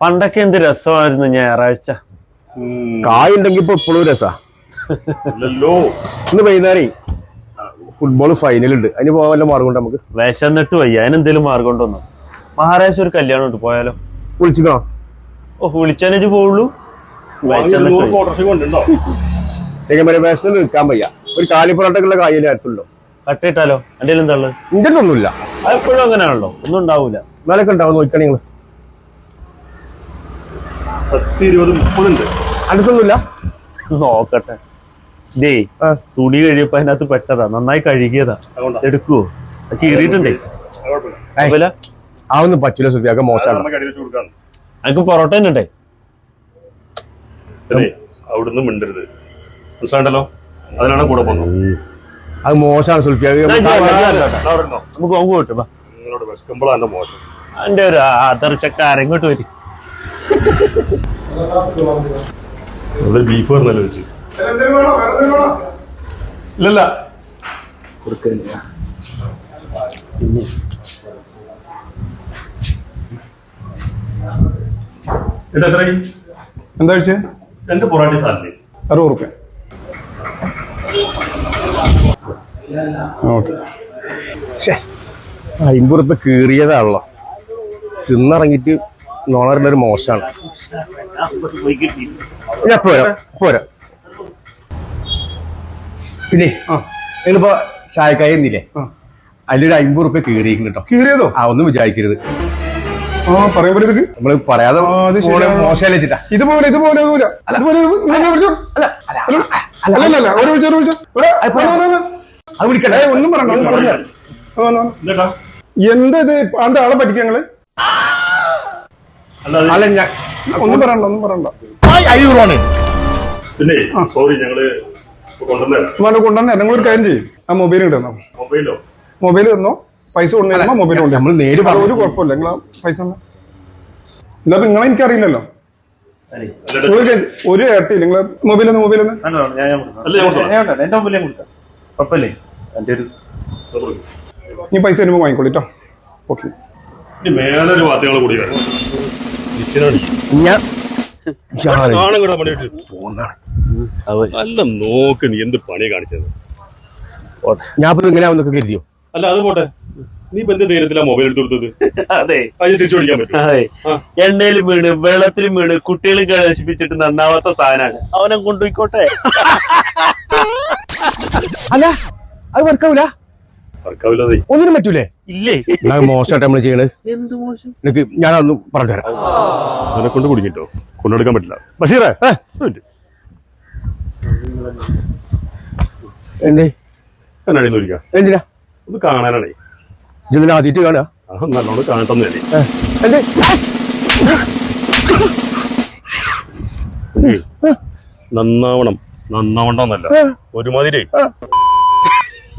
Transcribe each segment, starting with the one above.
പണ്ടൊക്കെ എന്ത് രസമായിരുന്നു ഞായറാഴ്ച. കായുണ്ടെങ്കിൽ ഇപ്പൊ ഇപ്പോഴും രസാ. അല്ലല്ലോ ഇന്ന് വൈകുന്നേരം ഫുട്ബോൾ ഫൈനൽ ഉണ്ട്. അതിന് പോകാൻ വല്ല മാർഗം ഉണ്ട് നമുക്ക്? വിശന്നിട്ട് വയ്യ. അതിനെന്തേലും മാർഗം ഉണ്ടോന്നോ മഹാരാജ് ഒരു കല്യാണം ഉണ്ട് പോയാലോ? വിളിച്ചിക്കണോ? ഓ വിളിച്ചാനേ പോവുള്ളൂ. വിശന്നിട്ട് നിൽക്കാൻ വയ്യ. ഒരു കാലിപ്പുറത്തൊക്കെയുള്ള കായലേ അടുത്തുള്ളൂ കട്ടിട്ടാലോ എന്റെ തള്ളു? ഇന്റെ ഒന്നുമില്ല അതെപ്പോഴും അങ്ങനെയാണല്ലോ. ഒന്നും ഉണ്ടാവൂല. നിലക്കുണ്ടാവും ഉണ്ടാവും നോക്കണം നിങ്ങൾ പത്ത് ഇരുപത് മുപ്പതുണ്ട്. അടുത്തൊന്നുമില്ല? നോക്കട്ടെ. ദേ. തുണി കഴിയപ്പോ അതിനകത്ത് പെട്ടതാ. നന്നായി കഴുകിയതാ. എടുക്കുവോ? കീറിയിട്ടുണ്ടേ? കുഴപ്പമില്ല ഏയ്. അതുപോലെ ആ ഒന്നും പറ്റൂല സുഫിയാക്ക അത് മോശമാണ് എനിക്ക് പൊറോട്ട തന്നെ ഉണ്ടേ അവിടുന്ന് മിണ്ടരുത്. മനസ്സിലാണ്ടല്ലോ അതിനാണ് കൂടെ പോകുന്നത്. അത് മോശമാണ് സുൽഫിയാക്ക നമുക്ക് വിശക്കുമ്പോഴാണ് എന്റെ ഒരു ആദർശക്കാരെങ്ങോട്ട് വരും. ബീഫ് പറഞ്ഞല്ലോ വെച്ച് ഇല്ലല്ല. എന്താ കഴിച്ചേ? രണ്ട് പൊറാട്ട സാധനം അറുപത് റുപ്യ ഓക്കെ. അമ്പത് റുപ്യ കീറിയതാണല്ലോ. തിന്നിറങ്ങിയിട്ട് നോണറിന്റെ ഒരു മോശമാണ്. ഞാൻ പോരാ പോരാ. പിന്നെ ആ. നിങ്ങളിപ്പോ ചായക്കായ എന്നില്ലേ. അതിലൊരു അമ്പത് റുപ്യ കീറിയിരിക്കുന്നു കേട്ടോ. കീറിയതോ? ആ ഒന്നും വിചാരിക്കരുത്. നമ്മൾ പറയാതെ. മോശമല്ലേ ഇതുപോലെ ഇതുപോലെ. അത് വിളിക്കട്ടെ ഒന്നും പറഞ്ഞോ എന്താ ഇത് ആളെ അല്ലാതെ അല്ല ഞാൻ ഒന്നും പറയണ്ട ഒന്നും പറയണ്ട. അയ്യൂറാണ് പിന്നെ സോറി ഞങ്ങൾ കൊണ്ടുവന്നു കൊണ്ടുവന്നേ നിങ്ങൾ ഒരു കാര്യം ചെയ്യും. ആ മൊബൈൽ കിട്ടുന്നോ മൊബൈലോ മൊബൈൽ തന്നോ പൈസ കൊണ്ടുവരുമ്പോ മൊബൈൽ കൊണ്ട് നമ്മൾ നേര് ഒരു കുഴപ്പമില്ല. നിങ്ങൾ പൈസ അപ്പൊ നിങ്ങളെ എനിക്കറിയില്ലല്ലോ. ഒരു ഒരു എയർടെൽ നിങ്ങളെ മൊബൈൽ ഒന്ന് മൊബൈൽ ഒന്ന് നീ പൈസ വരുമ്പോ വാങ്ങിക്കോളിട്ടോ ഓക്കെ. ഇനി മേലൊരു വാർത്തകൾ കൂടി ശിഷ്യനാണ് ഞാൻ അല്ല നോക്ക് നീ എന്ത് പണി കാണിച്ചത്. ഞാൻ ഇപ്പൊ ഇങ്ങനെ ആവുന്നൊക്കെ കരുതിയോ? അല്ല അത് പോട്ടെ. നീ ഇപ്പൊ എന്ത് ധൈര്യത്തിലാ മൊബൈൽ എടുത്ത് കൊടുത്തത്? അതെ. തിരിച്ചു പിടിക്കാൻ പറ്റും അതെ. എണ്ണയിലും വീണ് വെള്ളത്തിലും വീണ് കുട്ടികളും നശിപ്പിച്ചിട്ട് നന്നാവാത്ത സാധനമാണ്. അവനെ കൊണ്ടുപോയിക്കോട്ടെ. അല്ല അത് വർക്കാവൂല വർക്കാവില്ലാതെ ഒന്നിനും പറ്റൂലേ? ഇല്ലേ? ഞാൻ മോശമായിട്ട് നമ്മൾ ചെയ്യണത് എന്ത് മോശം? എനിക്ക് ഞാനൊന്ന് പറഞ്ഞു തരാം. അവനെ കൊണ്ട് കുടുങ്ങിട്ടോ കൊണ്ടെടുക്കാൻ പറ്റില്ല. ബഷീറേ. എന്തേ? കണ്ണാടി നോരിക്കാം എന്തിനാ? ഒന്ന് കാണാനാണേ. ഇതിന് ആദ്യമായിട്ട് കാണുക. ആ നല്ലോണം കാണട്ടെന്ന് എന്തേ? നന്നാവണം. നന്നാവണ്ടെന്നല്ല. ഒരുമാതിരി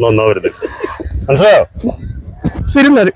നന്നാവരുത്. മനസ്സിലായോ? ശരി എന്നാൽ